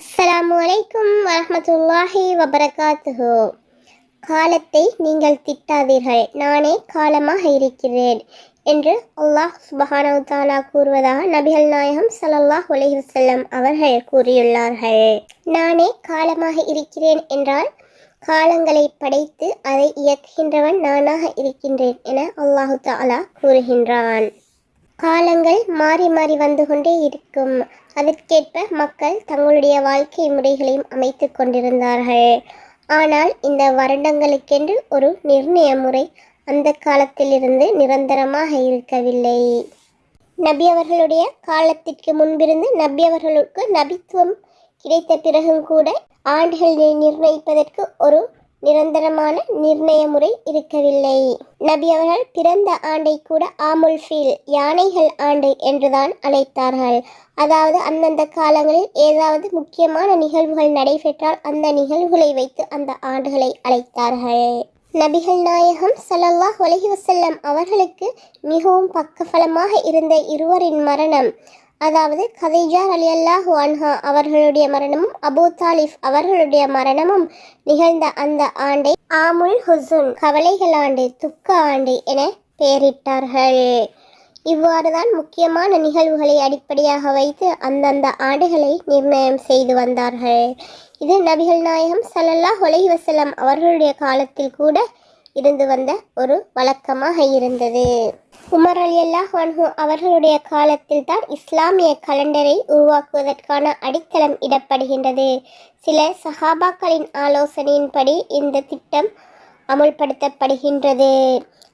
அஸ்ஸலாமு வலைக்கும் வரமத்துல்லாஹி வபரகாத்துஹு. காலத்தை நீங்கள் திட்டாதீர்கள். நானே காலமாக இருக்கிறேன் என்று அல்லாஹ் சுபஹானவு தாலா கூறுவதாக நபிகள் நாயகம் சலல்லாஹ் உலகம் அவர்கள் கூறியுள்ளார்கள். நானே காலமாக இருக்கிறேன் என்றால் காலங்களை படைத்து அதை இயக்குகின்றவன் நானாக இருக்கின்றேன் என அல்லாஹு தாலா கூறுகின்றான். காலங்கள் மாறி மாறி வந்து கொண்டே இருக்கும். அதற்கேற்ப மக்கள் தங்களுடைய வாழ்க்கை முறைகளையும் அமைத்து கொண்டிருந்தார்கள். ஆனால் இந்த வருடங்களுக்கென்று ஒரு நிர்ணய முறை அந்த காலத்திலிருந்து நிரந்தரமாக இருக்கவில்லை. நபி அவர்களுடைய காலத்திற்கு முன்பிருந்து நபி அவர்களுக்கு நபித்துவம் கிடைத்த பிறகும் கூட ஆண்டுகளை நிர்ணயிப்பதற்கு ஒரு நிரந்தரமான நிர்ணய முறை இருக்கவில்லை. நபி அவர்கள் பிறந்த ஆண்டை கூட ஆமுல் ஃபீல் யானைகள் ஆண்டு என்றுதான் அழைத்தார்கள். அதாவது அந்தந்த காலங்களில் ஏதாவது முக்கியமான நிகழ்வுகள் நடைபெற்றால் அந்த நிகழ்வுகளை வைத்து அந்த ஆண்டுகளை அழைத்தார்கள். நபிகள் நாயகம் ஸல்லல்லாஹு அலைஹி வசல்லம் அவர்களுக்கு மிகவும் பக்கபலமாக இருந்த இருவரின் மரணம். அதாவது கதீஜா அலி அல்லாஹு அன்ஹா அவர்களுடைய மரணமும் அபூ தாலிஃப் அவர்களுடைய மரணமும் நிகழ்ந்த அந்த ஆண்டை ஆமுல் ஹுசுன் கவலைகள் ஆண்டு துக்க ஆண்டு என பெயரிட்டார்கள். இவ்வாறு தான் முக்கியமான நிகழ்வுகளை அடிப்படையாக வைத்து அந்தந்த ஆண்டுகளை நிர்ணயம் செய்து வந்தார்கள். இது நபிகள் நாயகம் ஸல்லல்லாஹு அலைஹி அவர்களுடைய காலத்தில் கூட இருந்து வந்த ஒரு வழக்கமாக இருந்தது. உமர் அலி அல்லாஹ் அவர்களுடைய காலத்தில் தான் இஸ்லாமிய கலண்டரை உருவாக்குவதற்கான அடித்தளம் இடப்படுகின்றது. சில சஹாபாக்களின் ஆலோசனையின்படி இந்த திட்டம் அமுல்படுத்தப்படுகின்றது.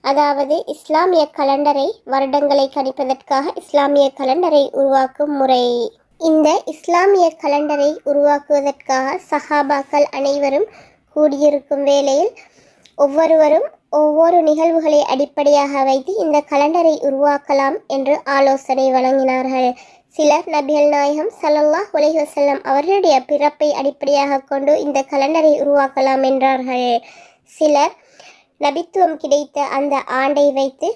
அதாவது இஸ்லாமிய கலண்டரை வருடங்களை கணிப்பதற்காக இஸ்லாமிய கலண்டரை உருவாக்கும் முறை. இந்த இஸ்லாமிய கலண்டரை உருவாக்குவதற்காக சஹாபாக்கள் அனைவரும் கூடியிருக்கும் வேளையில் ஒவ்வொருவரும் ஒவ்வொரு நிகழ்வுகளை அடிப்படையாக வைத்து இந்த கலண்டரை உருவாக்கலாம் என்று ஆலோசனை வழங்கினார்கள். சிலர் நபிகள் நாயகம் ஸல்லல்லாஹு அலைஹி அவர்களுடைய பிறப்பை அடிப்படையாக கொண்டு இந்த கலண்டரை உருவாக்கலாம் என்றார்கள். சிலர் நபித்துவம் கிடைத்த அந்த ஆண்டை வைத்து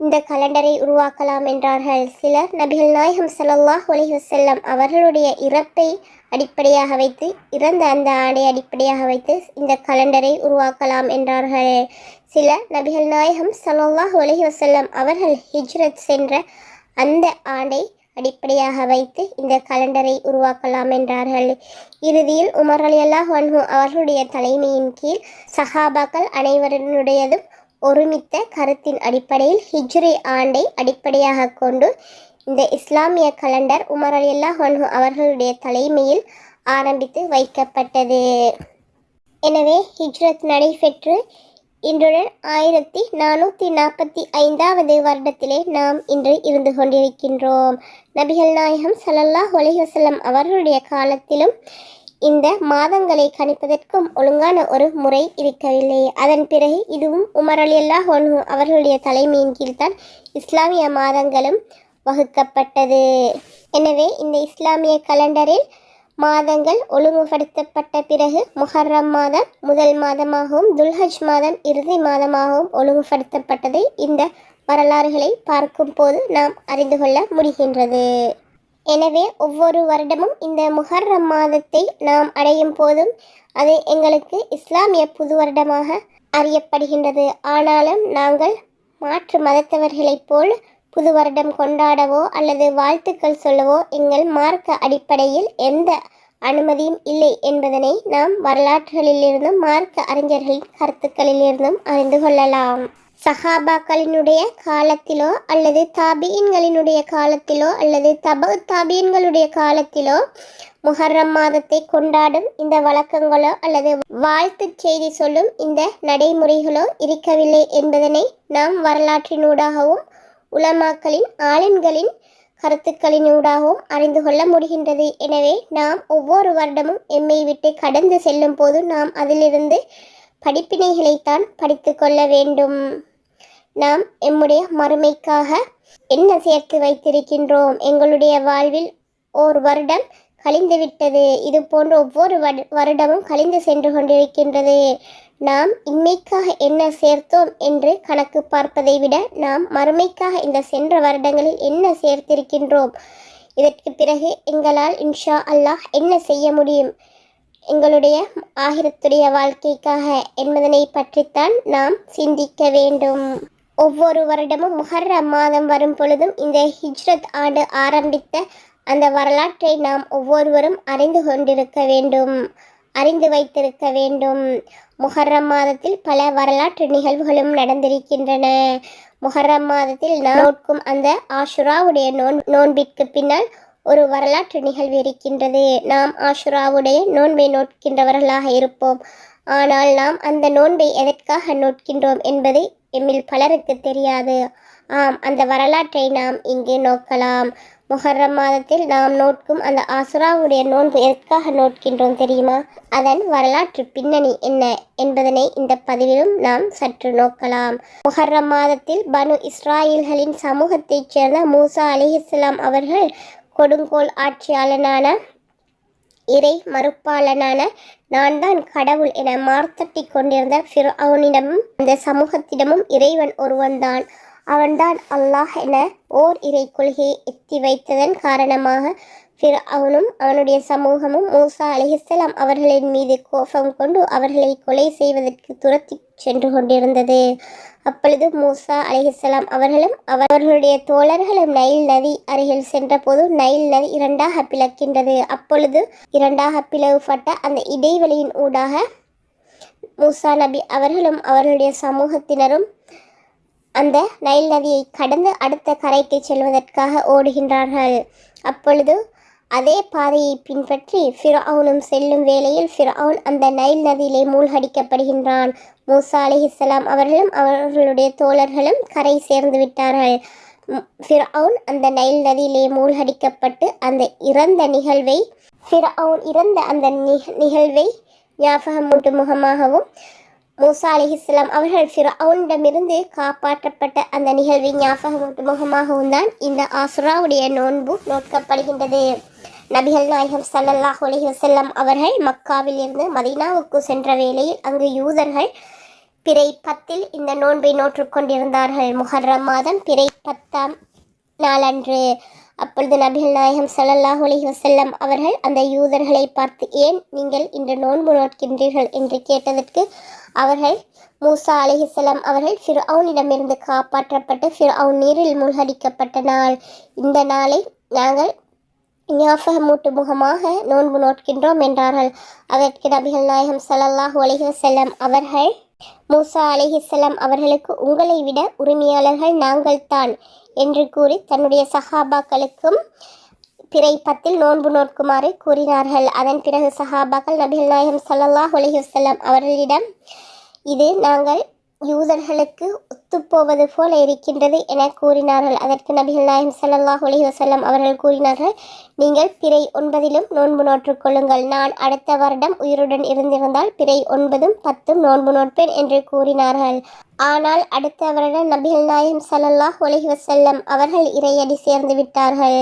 இந்த கலண்டரை உருவாக்கலாம் என்றார்கள். சிலர் நபிகள் நாயகம் சல்லாஹ் அலைஹி வஸல்லம் அவர்களுடைய இறப்பை அடிப்படையாக வைத்து இறந்த அந்த ஆடை அடிப்படையாக வைத்து இந்த கலண்டரை உருவாக்கலாம் என்றார்கள். சிலர் நபிகள் நாயகம் சல்லாஹ் அலைஹி வஸல்லம் அவர்கள் ஹிஜ்ரத் சென்ற அந்த ஆடை அடிப்படையாக வைத்து இந்த கலண்டரை உருவாக்கலாம் என்றார்கள். இறுதியில் உமர் அலி அல்லாஹ் அவர்களுடைய தலைமையின் கீழ் சஹாபாக்கள் அனைவருடையதும் ஒருமித்த கருத்தின் அடிப்படையில் ஹிஜ்ரி ஆண்டை அடிப்படையாக கொண்டு இந்த இஸ்லாமிய கலண்டர் உமர் அலி அல்லாஹ் அவர்களுடைய தலைமையில் ஆரம்பித்து வைக்கப்பட்டது. எனவே ஹிஜ்ரத் நடைபெற்று இன்றுடன் ஆயிரத்தி நானூற்றி நாற்பத்தி ஐந்தாவது வருடத்திலே நாம் இன்று இருந்து கொண்டிருக்கின்றோம். நபிகள் நாயகம் சல்லல்லாஹ் அலைஹி அவர்களுடைய காலத்திலும் இந்த மாதங்களை கணிப்பதற்கும் ஒழுங்கான ஒரு முறை இருக்கவில்லை. அதன் பிறகு இதுவும் உமர் அலி அல்லாஹ் அவர்களுடைய தலைமையின் கீழ்தான் இஸ்லாமிய மாதங்களும் வகுக்கப்பட்டது. எனவே இந்த இஸ்லாமிய கலண்டரில் மாதங்கள் ஒழுங்குபடுத்தப்பட்ட பிறகு முஹர்ரம் மாதம் முதல் மாதமாகவும் துல்ஹஜ் மாதம் இறுதி மாதமாகவும் ஒழுங்குபடுத்தப்பட்டதை இந்த வரலாறுகளை பார்க்கும் போது நாம் அறிந்து கொள்ள முடிகின்றது. எனவே ஒவ்வொரு வருடமும் இந்த முஹர்ரம் மாதத்தை நாம் அடையும் போதும் அது எங்களுக்கு இஸ்லாமிய புது வருடமாக அறியப்படுகின்றது. ஆனாலும் நாங்கள் மாற்று மதத்தவர்களைப் போல் புது வருடம் கொண்டாடவோ அல்லது வாழ்த்துக்கள் சொல்லவோ எங்கள் மார்க்க அடிப்படையில் எந்த அனுமதியும் இல்லை என்பதனை நாம் வரலாற்றுகளிலிருந்தும் மார்க்க அறிஞர்களின் கருத்துக்களிலிருந்தும் அறிந்து கொள்ளலாம். சஹாபாக்களினுடைய காலத்திலோ அல்லது தாபியின்களினுடைய காலத்திலோ அல்லது தப தாபியின்களுடைய காலத்திலோ முஹர்ரம் மாதத்தை கொண்டாடும் இந்த வழக்கங்களோ அல்லது வாழ்த்து செய்தி சொல்லும் இந்த நடைமுறைகளோ இருக்கவில்லை என்பதனை நாம் வரலாற்றினூடாகவும் உலமாக்களின் ஆலிம்களின் கருத்துக்களினூடாகவும் அறிந்து கொள்ள முடிகின்றது. எனவே நாம் ஒவ்வொரு வருடமும் எம்மை விட்டு கடந்து செல்லும் போது நாம் அதிலிருந்து படிப்பினைகளைத்தான் படித்து கொள்ள வேண்டும். நாம் எம்முடைய மறுமைக்காக என்ன சேர்த்து வைத்திருக்கின்றோம்? எங்களுடைய வாழ்வில் ஓர் வருடம் கழிந்துவிட்டது இது போன்ற ஒவ்வொரு வரு- வருடமும் கழிந்து சென்று கொண்டிருக்கின்றது. நாம் இன்மைக்காக என்ன சேர்த்தோம் என்று கணக்கு பார்ப்பதை விட நாம் மறுமைக்காக இந்த சென்ற வருடங்களில் என்ன சேர்த்திருக்கின்றோம்? இதற்கு பிறகு எங்களால் இன்ஷா அல்லாஹ் என்ன செய்ய முடியும்? எங்களுடைய ஆகிரத்துடைய வாழ்க்கைக்காக என்பதனை பற்றித்தான் நாம் சிந்திக்க வேண்டும். ஒவ்வொரு வருடமும் முஹர்ரம் மாதம் வரும் பொழுதும் இந்த ஹிஜ்ரத் ஆண்டு ஆரம்பித்த அந்த வரலாற்றை நாம் ஒவ்வொருவரும் அறிந்து கொண்டிருக்க வேண்டும். அறிந்து வைத்திருக்க வேண்டும். முஹர்ரம் மாதத்தில் பல வரலாற்று நிகழ்வுகளும் நடந்திருக்கின்றன. முஹர்ரம் மாதத்தில் நாம் நோட்கும் அந்த ஆஷுராவுடைய நோன் நோன்பிற்கு பின்னால் ஒரு வரலாற்று நிகழ்வு இருக்கின்றது. நாம் ஆஷுராவுடைய நோன்பை நோட்கின்றவர்களாக இருப்போம். ஆனால் நாம் அந்த நோன்பை எதற்காக நோட்கின்றோம் என்பது எம்மில் பலருக்கு தெரியாது. ஆம் அந்த வரலாற்றை நாம் இங்கு நோக்கலாம். மொஹர்ரம் மாதத்தில் நாம் நோட்கும் அந்த ஆசுராவுடைய நோன்பு எதற்காக நோட்கின்றோம் தெரியுமா? அதன் வரலாற்று பின்னணி என்ன என்பதனை இந்த பதிவிலும் நாம் சற்று நோக்கலாம். முஹர்ரம் மாதத்தில் பனு இஸ்ராயில்களின் சமூகத்தைச் சேர்ந்த மூசா அலிஹிஸ்லாம் அவர்கள் கொடுங்கோல் ஆட்சியாளனான இறை மறுப்பாளனான நான் தான் கடவுள் என மார்த்தட்டி கொண்டிருந்த ஃபிர் அவனிடமும் அந்த சமூகத்திடமும் இறைவன் ஒருவன்தான். அவன்தான் அல்லாஹ் என ஓர் இறை கொள்கையை எத்தி வைத்ததன் காரணமாக ஃபிர் அவனும் அவனுடைய சமூகமும் மூசா அலிஹிஸ்லாம் அவர்களின் மீது கோபம் கொண்டு அவர்களை கொலை செய்வதற்கு துரத்தி சென்று கொண்டிருந்தது. அப்பொழுது மூசா அலிஹிஸ்லாம் அவர்களும் அவர்களுடைய தோழர்களும் நைல் நதி அருகில் சென்றபோது நைல் நதி இரண்டாக பிளக்கின்றது. அப்பொழுது இரண்டாக பிளவுபட்ட அந்த இடைவெளியின் ஊடாக மூசா நபி அவர்களும் அவர்களுடைய சமூகத்தினரும் அந்த நைல் நதியை கடந்து அடுத்த கரைக்கு செல்வதற்காக ஓடுகின்றார்கள். அப்பொழுது அதே பாதையை பின்பற்றி ஃபிரௌனும் செல்லும் வேளையில் ஃபிரௌன் அந்த நைல் நதியிலே மூழ்கடிக்கப்படுகின்றான். மூசா அலிஹிஸ்லாம் அவர்களும் அவர்களுடைய தோழர்களும் கரை சேர்ந்து விட்டார்கள். ஃபிரௌன் அந்த நைல் நதியிலே மூழ்கடிக்கப்பட்டு அந்த இறந்த நிகழ்வை ஃபிரௌன் இறந்த அந்த நிகழ்வை ஞாபகமூட்டு முகமாகவும் மூசா அலிஹிஸ்லாம் அவர்கள் ஃபிரௌனிடமிருந்து காப்பாற்றப்பட்ட அந்த நிகழ்வின் ஞாபகமூட்டு முகமாகவும் தான் இந்த ஆசுராவுடைய நோன்பு நோக்கப்படுகின்றது. நபிகள் நாயகம் சல்லல்லாஹ் அலஹி வசல்லம் அவர்கள் மக்காவில் இருந்து மதீனாவுக்கு சென்ற வேளையில் அங்கு யூதர்கள் பிறை பத்தில் இந்த நோன்பை நோற்றுக்கொண்டிருந்தார்கள் முஹர்ரம் மாதம் பிறை பத்தாம் நாளன்று அப்பொழுது நபிகள் நாயகம் சல்லல்லாஹ் அலஹி வசல்லம் அவர்கள் அந்த யூதர்களை பார்த்து ஏன் நீங்கள் இன்று நோன்பு நோட்கின்றீர்கள் என்று கேட்டதற்கு அவர்கள் மூசா அலிஹிசலாம் அவர்கள் ஃபிர் அவனிடமிருந்து காப்பாற்றப்பட்டு ஃபிர் அவன் நீரில் மூழ்கடிக்கப்பட்ட நாள். இந்த நாளை நாங்கள் ஞாபகமூட்டு முகமாக நோன்பு நோட்கின்றோம் என்றார்கள். அதற்கு நபிகள் நாயகம் சல்லாஹூ அலிஹி செல்லம் அவர்கள் மூசா அலிஹிசல்லாம் அவர்களுக்கு உங்களை விட உரிமையாளர்கள் நாங்கள்தான் என்று கூறி தன்னுடைய சஹாபாக்களுக்கும் பிறை பத்தில் நோன்பு நோக்குமாறு கூறினார்கள். அதன் பிறகு சஹாபாக்கள் நபிகள் நாயகம் சல்லாஹ் அலிஹசல்லாம் அவர்களிடம் இது நாங்கள் யூதர்களுக்கு ஒத்துப்போவது போல இருக்கின்றது என கூறினார்கள். அதற்கு நபிகள் நாயம் சல்லாஹ் அலி வசல்லம் அவர்கள் கூறினார்கள் நீங்கள் பிறை ஒன்பதிலும் நோன்பு நோற்றுக்கொள்ளுங்கள் நான் அடுத்த வருடம் உயிருடன் இருந்திருந்தால் பிறை ஒன்பதும் பத்தும் நோன்பு நோட்பேன் என்று கூறினார்கள். ஆனால் அடுத்த வருடம் நபிகள் நாயம் சல்லாஹ் அலி வசல்லம் அவர்கள் இறையடி சேர்ந்து விட்டார்கள்.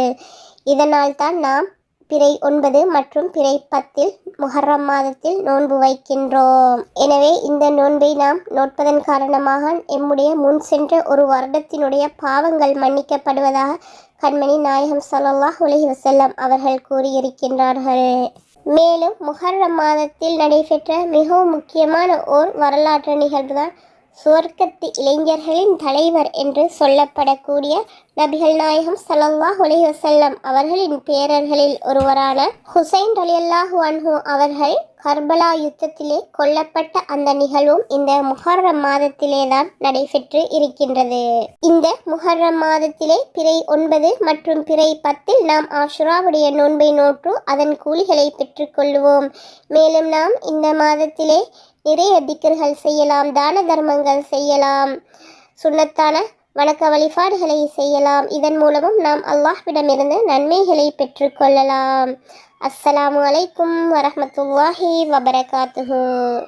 இதனால் தான் நாம் பிறை ஒன்பது மற்றும் பிறை பத்தில் முஹர்ரம் மாதத்தில் நோன்பு வைக்கின்றோம். எனவே இந்த நோன்பை நாம் நோட்பதன் காரணமாக எம்முடைய முன் சென்ற ஒரு வருடத்தினுடைய பாவங்கள் மன்னிக்கப்படுவதாக கண்மணி நாயகம் சல்லாஹ் உலகி வசல்லம் அவர்கள் கூறியிருக்கின்றார்கள். மேலும் முஹர்ரம் மாதத்தில் நடைபெற்ற மிகவும் முக்கியமான ஓர் வரலாற்று நிகழ்வுதான் சுவர்க்கத்து இளைஞர்களின் தலைவர் என்று சொல்லப்படக்கூடிய நபிகள் நாயகம் சல்லாஹ் ஒலிஹசல்லம் அவர்களின் பேரர்களில் ஒருவரான ஹுசைன் அலியல்லாஹு அன்ஹு அவர்கள் கர்பலா யுத்தத்திலே கொல்லப்பட்ட அந்த நிகழ்வும் இந்த முஹர்ரம் மாதத்திலே தான் நடைபெற்று இருக்கின்றது. இந்த முஹர்ரம் மாதத்திலே பிறை ஒன்பது மற்றும் பிறை பத்தில் நாம் ஆஷுராவுடைய நோன்பை நோற்று அதன் கூலிகளை பெற்றுக்கொள்வோம் மேலும் நாம் இந்த மாதத்திலே நிறைய திக்கர்கள் செய்யலாம் தான தர்மங்கள் செய்யலாம் சுண்ணத்தான வணக்க வழிபாடுகளை செய்யலாம். இதன் மூலமும் நாம் அல்லாஹ்விடமிருந்து நன்மைகளை பெற்றுக்கொள்ளலாம். அஸ்ஸலாமு அலைக்கும் வரமத்துல்லாஹி வபரகாத்துஹு.